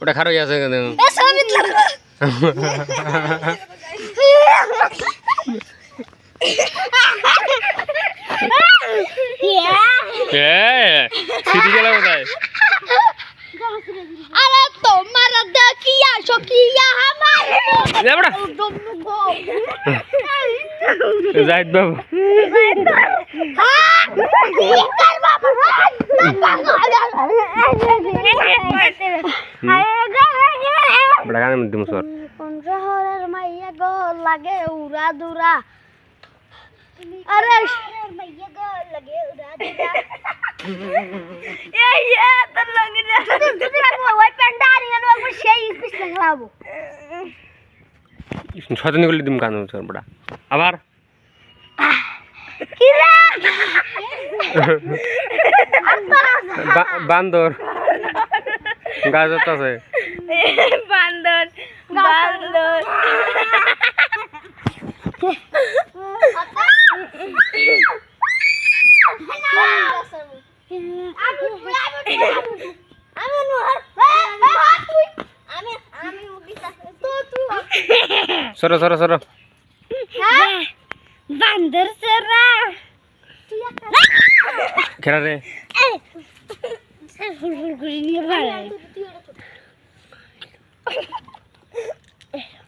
ওটা খারাপ আছে কেন আরে তোমার দেখিয়া সকিয়া আমার। যা বড়া জাহিদ বাবু গানের মধ্যে মুসর শহরের মাইয়া গো লাগে উড়া দুরা আরে মাইয়া গো লাগে উড়া দুরা। এই এ তোর লাগে না তুই লাগবো ওই প্যান্ডা আর ইয়ানো সেই স্পিচ লাগাবো সচেতন করলে দিম কান বড়া। আবার? বান্দর। গাছ আছে। বান্দর বান্দর। সরো सर सर सर बांदर सर खेळा रे.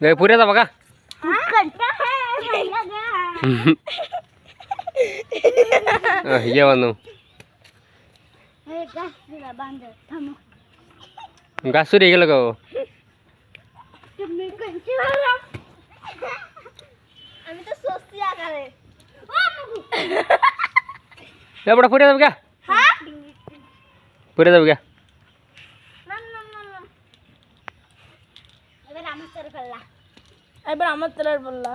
गे पुऱ्याचा बघा. जेवण गेलं का हो? এ বড়া পুরে যাবে গা হ্যাঁ পুরে যাবে গা এবার আমার তেলার পাল্লা এবার আমার তোলার বললা